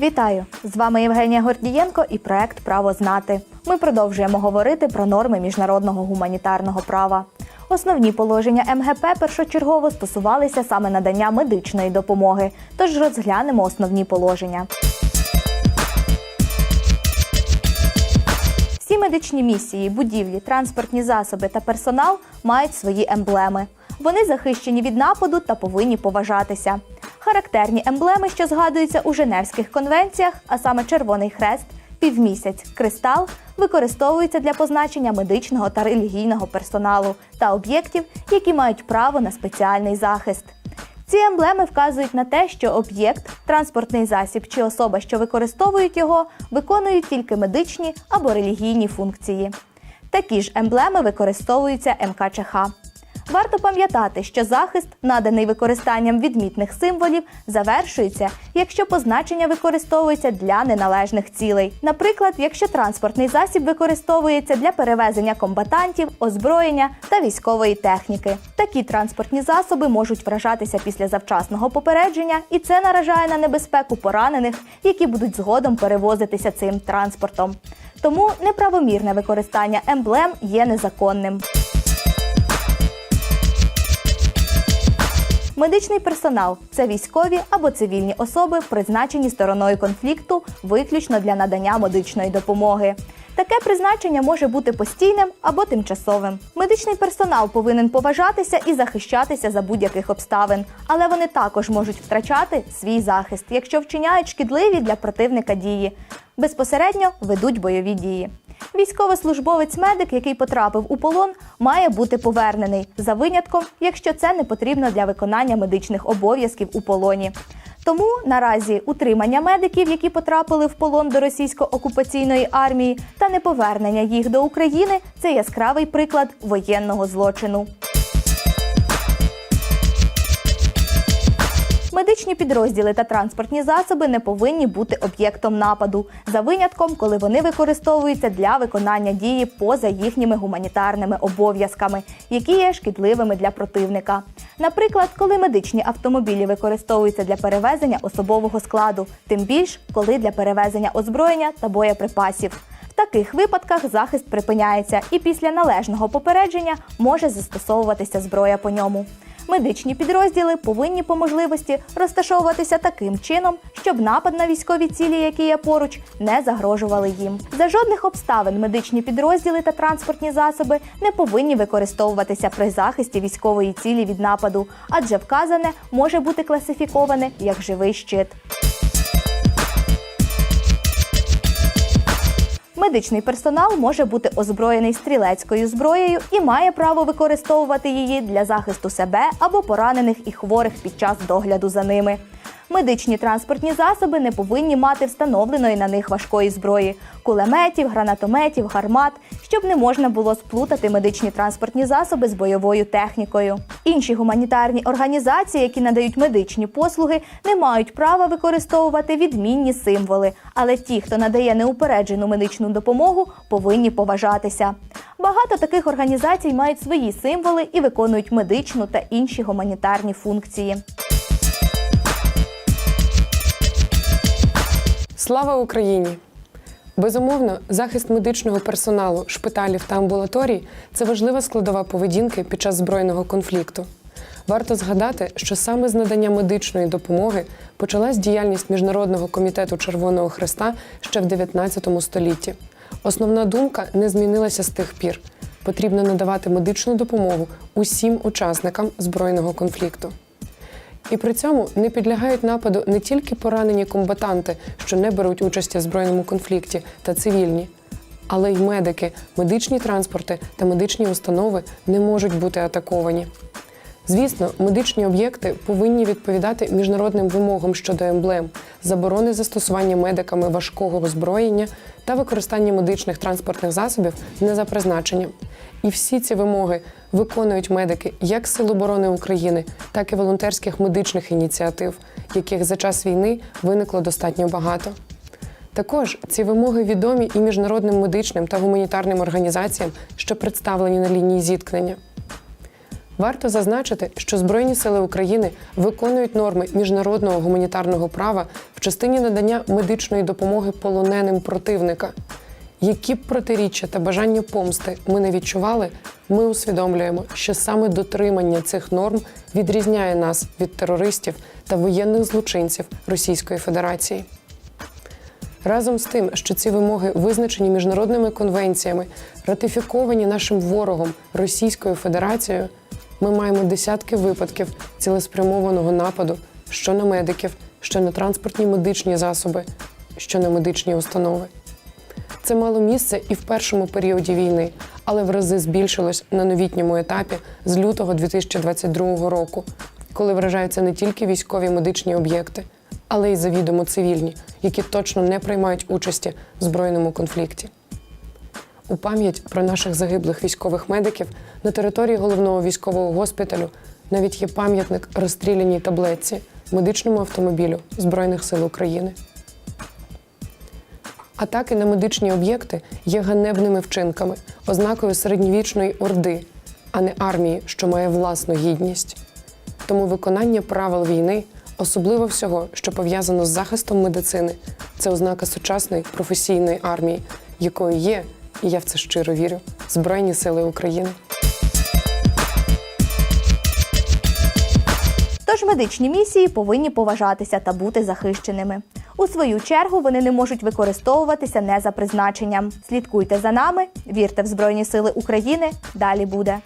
Вітаю! З вами Євгенія Гордієнко і проект Право знати. Ми продовжуємо говорити про норми міжнародного гуманітарного права. Основні положення МГП першочергово стосувалися саме надання медичної допомоги. Тож розглянемо основні положення. Всі медичні місії, будівлі, транспортні засоби та персонал мають свої емблеми. Вони захищені від нападу та повинні поважатися. Характерні емблеми, що згадуються у Женевських конвенціях, а саме Червоний хрест, півмісяць, кристал, використовуються для позначення медичного та релігійного персоналу та об'єктів, які мають право на спеціальний захист. Ці емблеми вказують на те, що об'єкт, транспортний засіб чи особа, що використовують його, виконують тільки медичні або релігійні функції. Такі ж емблеми використовуються МКЧХ. Варто пам'ятати, що захист, наданий використанням відмітних символів, завершується, якщо позначення використовується для неналежних цілей. Наприклад, якщо транспортний засіб використовується для перевезення комбатантів, озброєння та військової техніки. Такі транспортні засоби можуть вражатися після завчасного попередження, і це наражає на небезпеку поранених, які будуть згодом перевозитися цим транспортом. Тому неправомірне використання емблем є незаконним. Медичний персонал це військові або цивільні особи, призначені стороною конфлікту виключно для надання медичної допомоги. Таке призначення може бути постійним або тимчасовим. Медичний персонал повинен поважатися і захищатися за будь-яких обставин, але вони також можуть втрачати свій захист, якщо вчиняють шкідливі для противника дії, безпосередньо ведуть бойові дії. Військовослужбовець медик, який потрапив у полон, має бути повернений за винятком, якщо це не потрібно для виконання медичних обов'язків у полоні. Тому наразі утримання медиків, які потрапили в полон до російсько-окупаційної армії, та неповернення їх до України це яскравий приклад воєнного злочину. Медичні підрозділи та транспортні засоби не повинні бути об'єктом нападу за винятком, коли вони використовуються для виконання дії поза їхніми гуманітарними обов'язками, які є шкідливими для противника. Наприклад, коли медичні автомобілі використовуються для перевезення особового складу, тим більш коли для перевезення озброєння та боєприпасів. В таких випадках захист припиняється і після належного попередження може застосовуватися зброя по ньому. Медичні підрозділи повинні по можливості розташовуватися таким чином, щоб напад на військові цілі, які є поруч, не загрожували їм. За жодних обставин медичні підрозділи та транспортні засоби не повинні використовуватися при захисті військової цілі від нападу, адже вказане може бути класифіковане як живий щит. Медичний персонал може бути озброєний стрілецькою зброєю і має право використовувати її для захисту себе або поранених і хворих під час догляду за ними. Медичні транспортні засоби не повинні мати встановленої на них важкої зброї кулеметів, гранатометів, гармат, щоб не можна було сплутати медичні транспортні засоби з бойовою технікою. Інші гуманітарні організації, які надають медичні послуги, не мають права використовувати відмінні символи, але ті, хто надає неупереджену медичну допомогу, повинні поважатися. Багато таких організацій мають свої символи і виконують медичну та інші гуманітарні функції. Слава Україні! Безумовно, захист медичного персоналу, шпиталів та амбулаторій це важлива складова поведінки під час збройного конфлікту. Варто згадати, що саме з надання медичної допомоги почалась діяльність Міжнародного комітету Червоного Хреста ще в 19 столітті. Основна думка не змінилася з тих пір. Потрібно надавати медичну допомогу усім учасникам збройного конфлікту. І при цьому не підлягають нападу не тільки поранені комбатанти, що не беруть участі в збройному конфлікті, та цивільні, але й медики, медичні транспорти та медичні установи не можуть бути атаковані. Звісно, медичні об'єкти повинні відповідати міжнародним вимогам щодо емблем, заборони застосування медиками важкого озброєння та використання медичних транспортних засобів не за призначенням. І всі ці вимоги виконують медики як Сил оборони України, так і волонтерських медичних ініціатив, яких за час війни виникло достатньо багато. Також ці вимоги відомі і міжнародним медичним та гуманітарним організаціям, що представлені на лінії зіткнення. Варто зазначити, що Збройні сили України виконують норми міжнародного гуманітарного права в частині надання медичної допомоги полоненим противника. Які б протиріччя та бажання помсти ми не відчували, ми усвідомлюємо, що саме дотримання цих норм відрізняє нас від терористів та воєнних злочинців Російської Федерації. Разом з тим, що ці вимоги визначені міжнародними конвенціями, ратифіковані нашим ворогом Російською Федерацією, ми маємо десятки випадків цілеспрямованого нападу що на медиків, що на транспортні медичні засоби, що на медичні установи. Це мало місце і в першому періоді війни, але в рази збільшилось на новітньому етапі з лютого 2022 року, коли вражаються не тільки військові медичні об'єкти, але й завідомо цивільні, які точно не приймають участі в збройному конфлікті. У пам'ять про наших загиблих військових медиків на території головного військового госпіталю навіть є пам'ятник розстріляній таблетці медичному автомобілю Збройних сил України. Атаки на медичні об'єкти є ганебними вчинками, ознакою середньовічної орди, а не армії, що має власну гідність. Тому виконання правил війни, особливо всього, що пов'язано з захистом медицини, це ознака сучасної професійної армії, якою є, і я в це щиро вірю, Збройні Сили України. Тож медичні місії повинні поважатися та бути захищеними. У свою чергу вони не можуть використовуватися не за призначенням. Слідкуйте за нами, вірте в Збройні Сили України. Далі буде.